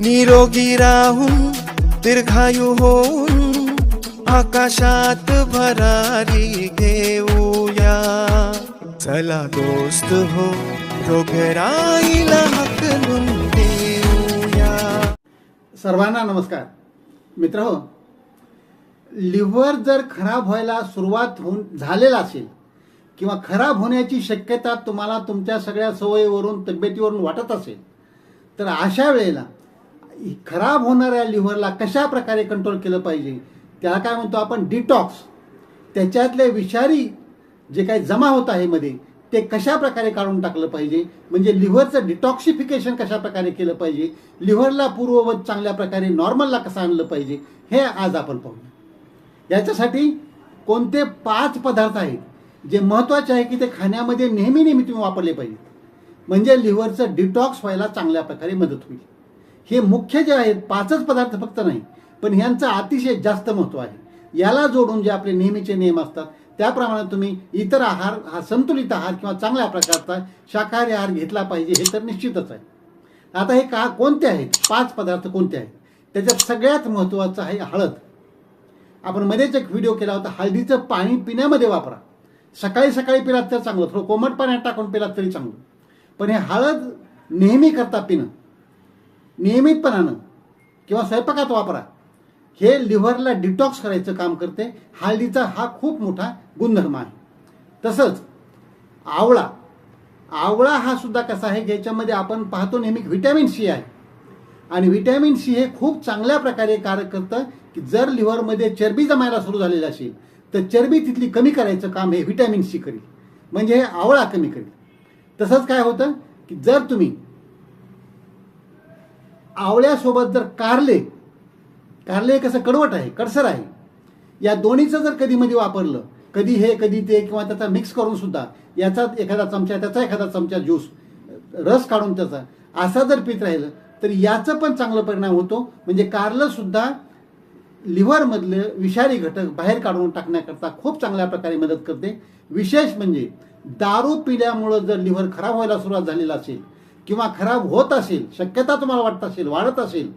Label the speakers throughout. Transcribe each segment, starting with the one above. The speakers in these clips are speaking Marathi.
Speaker 1: निरोगी राहून दीर्घायू होऊन आकाशात भरारी घेऊया. चला दोस्त हो रोगराईला हकलून देऊया.
Speaker 2: सर्वांना नमस्कार. मित्र हो लिव्हर जर खराब व्हायला सुरुवात होऊन झालेला असेल किंवा खराब होण्याची शक्यता तुम्हाला तुमच्या सगळ्या सवयीवरून तब्येतीवरून वाटत असेल तर अशा वेळेला खराब होणाऱ्या लिव्हरला कशा प्रकारे कंट्रोल केलं पाहिजे? त्याला काय म्हणतो आपण? डिटॉक्स त्याच्यातले विषारी जे काही जमा होत आहे मध्ये ते कशा प्रकारे काढून टाकलं पाहिजे? म्हणजे लिव्हरचं डिटॉक्सिफिकेशन कशा प्रकारे केलं पाहिजे? लिव्हरला पूर्ववत चांगल्या प्रकारे नॉर्मलला कसं आणलं पाहिजे? हे आज आपण पाहूया. याच्यासाठी कोणते पाच पदार्थ आहेत जे महत्त्वाचे आहे की ते खाण्यामध्ये नेहमी नेहमी तुम्ही वापरले पाहिजेत. म्हणजे लिव्हरचं डिटॉक्स व्हायला चांगल्या प्रकारे मदत होईल. हे मुख्य जे आहेत पाचच पदार्थ फक्त नाही पण ह्यांचं अतिशय जास्त महत्त्व आहे. याला जोडून जे आपले नेहमीचे नियम असतात त्याप्रमाणे तुम्ही इतर आहार हा संतुलित आहार किंवा चांगल्या प्रकारचा शाकाहारी आहार घेतला पाहिजे हे तर निश्चितच आहे. आता हे का कोणते आहेत? पाच पदार्थ कोणते आहेत? त्याच्यात सगळ्यात महत्त्वाचं आहे हळद. आपण मध्येच एक व्हिडिओ केला होता हळदीचं पाणी पिण्यामध्ये वापरा. सकाळी सकाळी पिलात तर चांगलं थोडं कोमट पाण्यात टाकून पिलात तरी चांगलं. पण हे हळद नेहमी करता पिणं. नियमितपणानं किंवा स्वयंपाकात वापरा. हे लिव्हरला डिटॉक्स करायचं काम करते. हळदीचा हा खूप मोठा गुणधर्म आहे. तसंच आवळा. आवळा हा सुद्धा कसा आहे? ज्याच्यामध्ये आपण पाहतो नेहमी व्हिटॅमिन सी आहे. आणि व्हिटॅमिन सी हे खूप चांगल्या प्रकारे कार्य करतं की जर लिव्हरमध्ये चरबी जमायला सुरू झालेली असेल तर चरबी तिथली कमी करायचं काम हे व्हिटॅमिन सी करेल. म्हणजे हे आवळा कमी करेल. तसंच काय होतं? की जर तुम्ही आवळ्यासोबत जर कारले कारले कसं कडवट आहे कडसर आहे या दोन्हीचं जर कधी मध्ये वापरलं कधी हे कधी ते किंवा त्याचा मिक्स करून सुद्धा याचा एखादा चमचा त्याचा एखादा चमचा ज्यूस रस काढून त्याचा असा जर पित राहिलं तर याचं पण चांगलं परिणाम होतो. म्हणजे कारलं सुद्धा लिव्हरमधले विषारी घटक बाहेर काढून टाकण्याकरता खूप चांगल्या प्रकारे मदत करते. विशेष म्हणजे दारू पिल्यामुळं जर लिव्हर खराब व्हायला सुरुवात झालेला असेल किंवा खराब होत असेल शक्यता तुम्हाला वाटत असेल वाढत असेल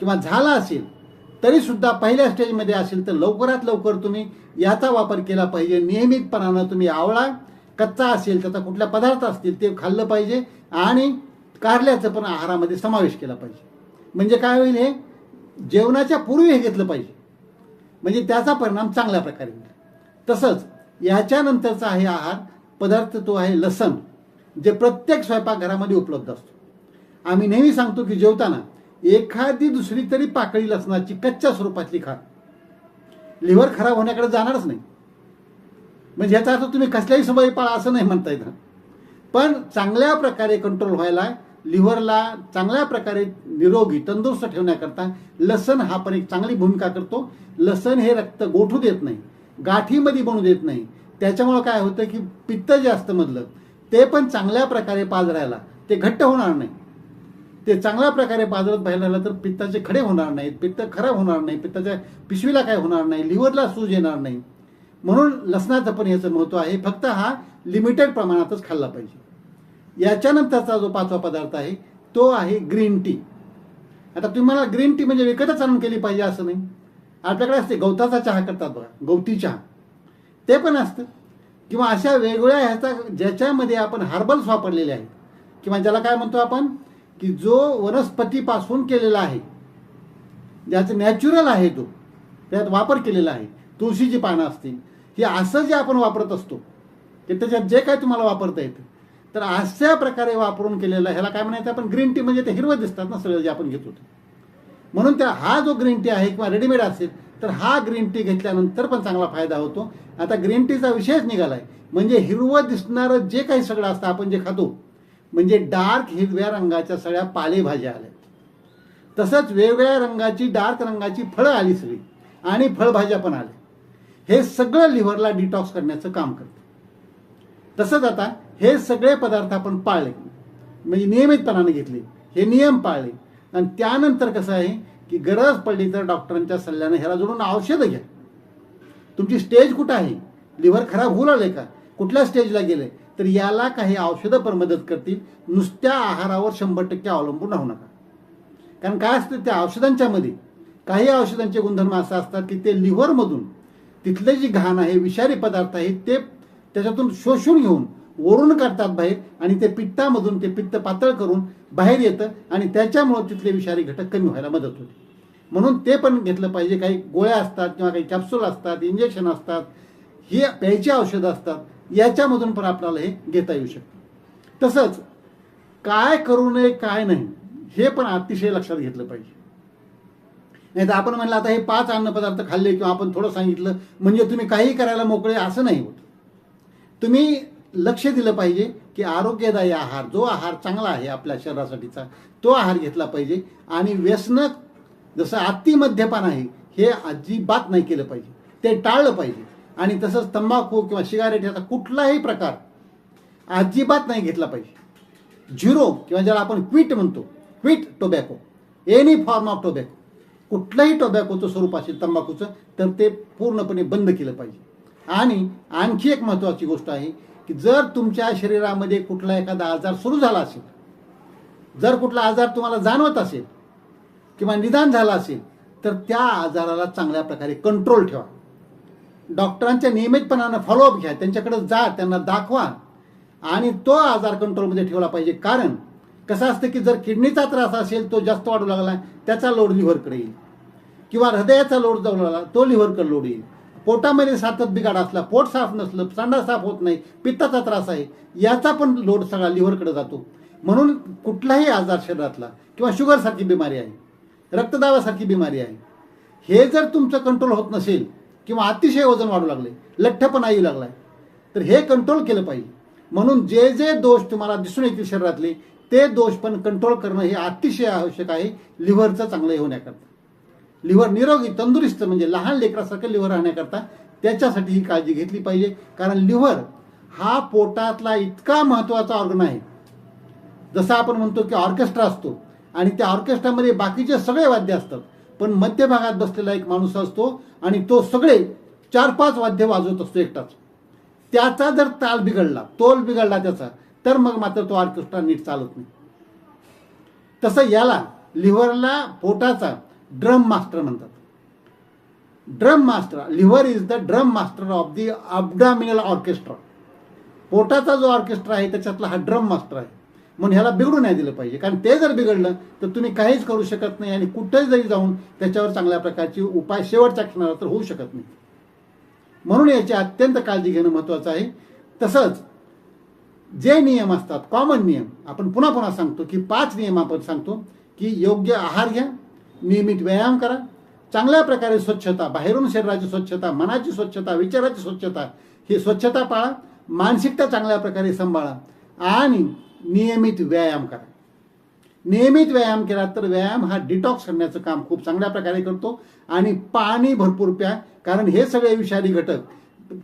Speaker 2: किंवा झाला असेल तरी सुद्धा पहिल्या स्टेजमध्ये असेल तर लवकरात लवकर तुम्ही याचा वापर केला पाहिजे. नियमितपणानं तुम्ही आवळा कच्चा असेल त्याचा कुठल्या पदार्थ असतील ते खाल्लं पाहिजे आणि कारल्याचं पण आहारामध्ये समावेश केला पाहिजे. म्हणजे काय होईल हे? जेवणाच्या पूर्वी हे घेतलं पाहिजे. म्हणजे त्याचा परिणाम चांगल्या प्रकारे होईल. तसंच याच्यानंतरचा आहे आहार पदार्थ तो आहे लसण. जे प्रत्येक स्वयंपाकघरामध्ये उपलब्ध असतो. आम्ही नेहमी सांगतो की जेवताना एखादी दुसरी तरी पाकळी लसणाची कच्च्या स्वरूपातली खा. लिव्हर खराब होण्याकडे जाणारच नाही. म्हणजे याचा अर्थ तुम्ही कसल्याही सवयी पाळा असं नाही म्हणता येतं पण चांगल्या प्रकारे कंट्रोल व्हायला लिव्हरला चांगल्या प्रकारे निरोगी तंदुरुस्त ठेवण्याकरता लसण हा पण एक चांगली भूमिका करतो. लसण हे रक्त गोठू देत नाही गाठीमध्ये बनू देत नाही. त्याच्यामुळं काय होतं की पित्त जे असतं मधलं ते पण चांगल्या प्रकारे पाजरायला ते घट्ट होणार नाही. ते चांगल्या प्रकारे पाजरत राहिलं तर पित्ताचे खडे होणार नाहीत पित्त खराब होणार नाही पित्ताच्या पिशवीला काय होणार नाही लिव्हरला सूज येणार नाही. म्हणून लसणाचं पण याचं महत्त्व आहे. फक्त हा लिमिटेड प्रमाणातच खाल्ला पाहिजे. याच्यानंतरचा जो पाचवा पदार्थ आहे तो आहे ग्रीन टी आता तुम्ही मला ग्रीन टी म्हणजे विकतच आणून केली पाहिजे असं नाही. आपल्याकडे असते गवताचा चहा करतात बघा गवती चहा. ते पण असतं. किंवा अशा वेगवेगळ्या ह्याचा ज्याच्यामध्ये आपण हर्बल्स वापरलेले आहेत. किंवा ज्याला काय म्हणतो आपण की जो वनस्पतीपासून केलेला आहे ज्याचं नॅचरल आहे तो त्यात वापर केलेला आहे तुळशीची पानं असतील हे असं जे आपण वापरत असतो ते त्याच्यात जे काय तुम्हाला वापरता येतं तर अशा प्रकारे वापरून केलेलं ह्याला काय म्हणायचं आपण ग्रीन टी म्हणजे ते हिरवं दिसतात ना सगळं जे आपण घेतो म्हणून त्या हा जो ग्रीन टी आहे किंवा रेडीमेड असेल तर हा ग्रीन टी घेतल्यानंतर पण चांगला फायदा होतो. आता ग्रीन टीचा विषयच निघालाय. म्हणजे हिरवं दिसणारं जे काही सगळं असतं आपण जे खातो म्हणजे डार्क हिरव्या रंगाच्या सगळ्या पालेभाज्या आल्या. तसंच वेगवेगळ्या रंगाची डार्क रंगाची फळं आली सगळी. आणि फळभाज्या पण आल्या. हे सगळं लिव्हरला डिटॉक्स करण्याचं काम करतं. तसंच आता हे सगळे पदार्थ आपण पाळले. म्हणजे नियमितपणाने घेतले. हे नियम पाळले. आणि त्यानंतर कसं आहे की गरज पडली तर डॉक्टरांच्या सल्ल्याने ह्याला जोडून औषधं घ्या. तुमची स्टेज कुठं आहे? लिव्हर खराब होऊ लागले का? कुठल्या स्टेजला गेले? तर याला काही औषधं पण मदत करतील. नुसत्या आहारावर शंभर टक्के अवलंबून राहू नका. कारण काय असतं त्या औषधांच्यामध्ये काही औषधांचे गुणधर्म असे असतात की ते लिव्हरमधून तिथले जी घाण आहे विषारी पदार्थ आहे ते त्याच्यातून शोषून घेऊन ओरून काढतात बाहेर आणि ते पित्तामधून ते पित्त पातळ करून बाहेर येतं आणि त्याच्यामुळं तिथले विषारी घटक कमी व्हायला मदत होते. म्हणून ते पण घेतलं पाहिजे. काही गोळ्या असतात किंवा काही कॅप्सूल असतात इंजेक्शन असतात हे प्यायची औषधं असतात याच्यामधून पण आपल्याला हे घेता येऊ शकतं. तसंच काय करू नये काय नाही हे पण अतिशय लक्षात घेतलं पाहिजे. नाही तर आपण म्हणलं आता हे पाच अन्नपदार्थ खाल्ले किंवा आपण थोडं सांगितलं म्हणजे तुम्ही काही करायला मोकळे असं नाही होत. तुम्ही लक्ष दिलं पाहिजे की आरोग्यदायी आहार जो आहार चांगला आहे आपल्या शरीरासाठीचा तो आहार घेतला पाहिजे. आणि व्यसन जसं अति मद्यपान आहे हे अजिबात नाही केलं पाहिजे. ते टाळलं पाहिजे. आणि तसंच तंबाखू किंवा सिगारेट याचा कुठलाही प्रकार अजिबात नाही घेतला पाहिजे. झिरो किंवा ज्याला आपण क्विट म्हणतो quit tobacco any form of tobacco कुठलंही टोबॅकोचं स्वरूप असेल तंबाखूचं तर ते पूर्णपणे बंद केलं पाहिजे. आणि आणखी एक महत्त्वाची गोष्ट आहे की जर तुमच्या शरीरामध्ये कुठला एखादा आजार सुरू झाला असेल जर कुठला आजार तुम्हाला जाणवत असेल किंवा निदान झाला असेल तर त्या आजाराला चांगल्या प्रकारे कंट्रोल ठेवा. डॉक्टरांच्या नियमितपणानं फॉलोअप घ्या त्यांच्याकडे जा त्यांना दाखवा आणि तो आजार कंट्रोलमध्ये ठेवला पाहिजे. कारण कसं असतं की जर किडनीचा त्रास असेल तो जास्त वाढू लागला त्याचा लोड लिव्हरकडे येईल. किंवा हृदयाचा लोड जाऊ लागला तो लिव्हरकडे लोड येईल. पोटामध्ये सातत बिघाड असला पोट साफ नसलं सांडा साफ होत नाही पित्ताचा त्रास आहे याचा पण लोड सगळा लिव्हरकडे जातो. म्हणून कुठलाही आजार शरीरातला किंवा शुगरसारखी बिमारी आहे रक्तदाबासारखी बिमारी आहे हे जर तुमचं कंट्रोल होत नसेल किंवा अतिशय वजन वाढू लागले लठ्ठपणा येऊ लागलाय तर हे कंट्रोल केलं पाहिजे. म्हणून जे जे दोष तुम्हाला दिसून येतील शरीरातले ते दोष पण कंट्रोल करणं हे अतिशय आवश्यक आहे लिव्हरचं चांगलं होण्याकरता. लिव्हर निरोगी तंदुरुस्त म्हणजे लहान लेकरासारखं लिव्हर राहण्याकरता त्याच्यासाठी ही काळजी घेतली पाहिजे. कारण लिव्हर हा पोटातला इतका महत्त्वाचा ऑर्गन आहे. जसं आपण म्हणतो की ऑर्केस्ट्रा असतो आणि त्या ऑर्केस्ट्रामध्ये बाकीचे सगळे वाद्य असतात. पण मध्यभागात बसलेला एक माणूस असतो आणि तो सगळे चार पाच वाद्य वाजवत असतो एकटाच. त्याचा जर ताल बिघडला तोल बिघडला त्याचा तर मग मात्र तो ऑर्केस्ट्रा नीट चालत नाही. तसं याला लिव्हरला पोटाचा ड्रम मास्टर म्हणतात. Drum master liver is the drum master of the abdominal orchestra. पोटाचा जो ऑर्केस्ट्रा आहे त्याच्यातला हा ड्रम मास्टर आहे. म्हणून ह्याला बिघडू नाही दिलं पाहिजे. कारण ते जर बिघडलं तर तुम्ही काहीच करू शकत नाही आणि कुठेही जरी जाऊन त्याच्यावर चांगल्या प्रकारची उपाय शेवटच्या क्षणाला तर होऊ शकत नाही. म्हणून याची अत्यंत काळजी घेणं महत्त्वाचं आहे. तसंच जे नियम असतात कॉमन नियम आपण पुन्हा पुन्हा सांगतो की पाच नियम आपण सांगतो की योग्य आहार घ्या नियमित व्यायाम करा. चांगल्या प्रकारे स्वच्छता बाहेरून शरीराची स्वच्छता मनाची स्वच्छता विचाराची स्वच्छता ही स्वच्छता पाळा. मानसिकता चांगल्या प्रकारे सांभाळा. आणि नियमित व्यायाम करा. नियमित व्यायाम केला तर व्यायाम हा डिटॉक्स करण्याचं काम खूप चांगल्या प्रकारे करतो. आणि पाणी भरपूर प्या. कारण हे सगळे विषारी घटक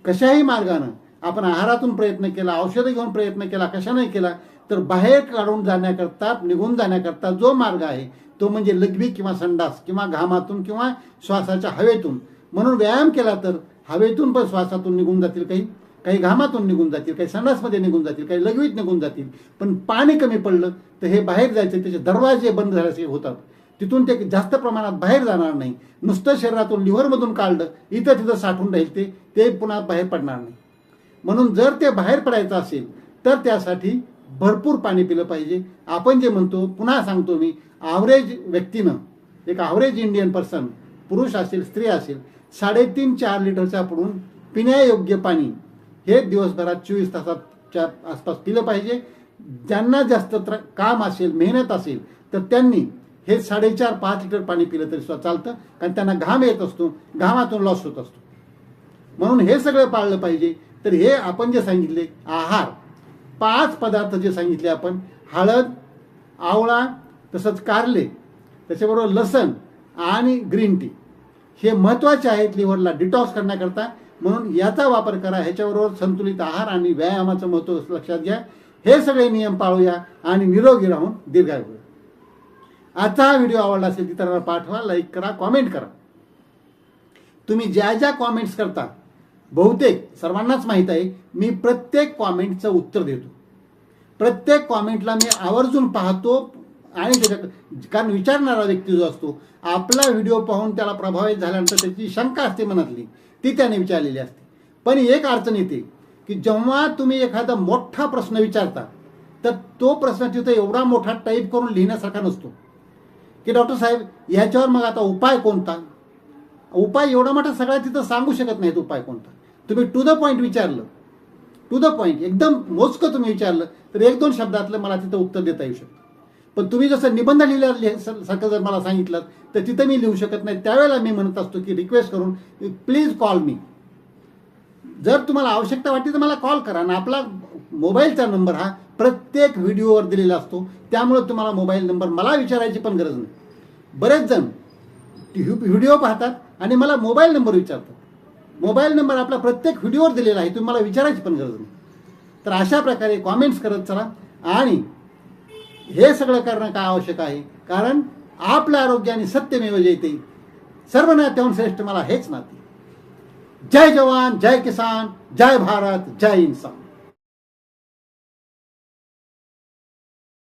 Speaker 2: कशाही मार्गानं आपण आहारातून प्रयत्न केला औषधं घेऊन प्रयत्न केला कशाने केला तर बाहेर काढून जाण्याकरता निघून जाण्याकरता जो मार्ग आहे तो म्हणजे लघवी किंवा संडास किंवा घामातून किंवा श्वासाच्या हवेतून. म्हणून व्यायाम केला तर हवेतून पण श्वासातून निघून जातील काही काही घामातून निघून जातील काही संडासमध्ये निघून जातील काही लघवीत निघून जातील. पण पाणी कमी पडलं तर हे बाहेर जायचे त्याचे दरवाजे बंद झाल्याचे होतात. तिथून ते जास्त प्रमाणात बाहेर जाणार नाही. नुसतं शरीरातून लिव्हरमधून काढलं इथं तिथं साठून राहील ते ते पुन्हा बाहेर पडणार नाही. म्हणून जर ते बाहेर पडायचं असेल तर त्यासाठी भरपूर पाणी पिलं पाहिजे. आपण जे म्हणतो पुन्हा सांगतो मी ॲव्हरेज व्यक्तीनं एक ॲव्हरेज इंडियन पर्सन पुरुष असेल स्त्री असेल साडेतीन चार लिटरच्या पुढून पिण्यायोग्य पाणी हे दिवसभरात चोवीस तासाच्या आसपास पिलं पाहिजे. ज्यांना जास्त त्र काम असेल मेहनत असेल तर त्यांनी हे साडेचार पाच लिटर पाणी पिलं तरी सुद्धा चालतं. कारण त्यांना घाम येत असतो घामातून लॉस होत असतो. म्हणून हे सगळं पाळलं पाहिजे. तर हे आपण जे सांगितले आहार पाच पदार्थ जे सांगितले आपण हळद आवळा तसंच कारले त्याच्याबरोबर लसण आणि ग्रीन टी. हे महत्त्वाचे आहेत लिव्हरला डिटॉक्स करण्याकरता. म्हणून याचा वापर करा ह्याच्याबरोबर संतुलित आहार आणि व्यायामाचं महत्त्व लक्षात घ्या. हे सगळे नियम पाळूया आणि निरोगी राहून दीर्घायू होऊया. आजचा हा व्हिडिओ आवडला असेल इतरांना पाठवा लाईक करा कॉमेंट करा. तुम्ही ज्या ज्या कॉमेंट्स करता बहुतेक सर्वांनाच माहीत आहे मी प्रत्येक कॉमेंटचं उत्तर देतो. प्रत्येक कॉमेंटला मी आवर्जून पाहतो आणि त्याच्या कारण विचारणारा व्यक्ती जो असतो आपला व्हिडिओ पाहून त्याला प्रभावित झाल्यानंतर त्याची शंका असते मनातली ती त्याने विचारलेली असते. पण एक अडचण येते की जेव्हा तुम्ही एखादा मोठा प्रश्न विचारता तर तो प्रश्न तिथं एवढा मोठा टाईप करून लिहिण्यासारखा नसतो. की डॉक्टर साहेब ह्याच्यावर मग आता उपाय कोणता? उपाय एवढा मोठा सगळा तिथं सांगू शकत नाहीत उपाय कोणता. तुम्ही टू द पॉईंट विचारलं. टू द पॉईंट एकदम मोजकं तुम्ही विचारलं तर एक दोन शब्दातलं मला तिथं उत्तर देता येऊ शकतं. पण तुम्ही जसं निबंध लिहिल्या सारखं जर मला सांगितलं तर तिथं मी लिहू शकत नाही. त्यावेळेला मी म्हणत असतो की रिक्वेस्ट करून प्लीज कॉल मी जर तुम्हाला आवश्यकता वाटली तर मला कॉल करा. आणि आपला मोबाईलचा नंबर हा प्रत्येक व्हिडिओवर दिलेला असतो. त्यामुळे तुम्हाला मोबाईल नंबर मला विचारायची पण गरज नाही. बरेच जण व्हिडिओ पाहतात आणि मला मोबाईल नंबर विचारतात. मोबाईल नंबर आपला प्रत्येक व्हिडिओवर दिलेला आहे तुम्ही मला विचारायची पण गरज नाही. तर अशा प्रकारे कॉमेंट्स करत चला. आणि हे सगळं करणं काय आवश्यक आहे? कारण आपलं आरोग्य आणि सत्यमेव जयते सर्व नात्याहून श्रेष्ठ मला हेच नाते जय जवान जय किसान जय भारत जय इन्सान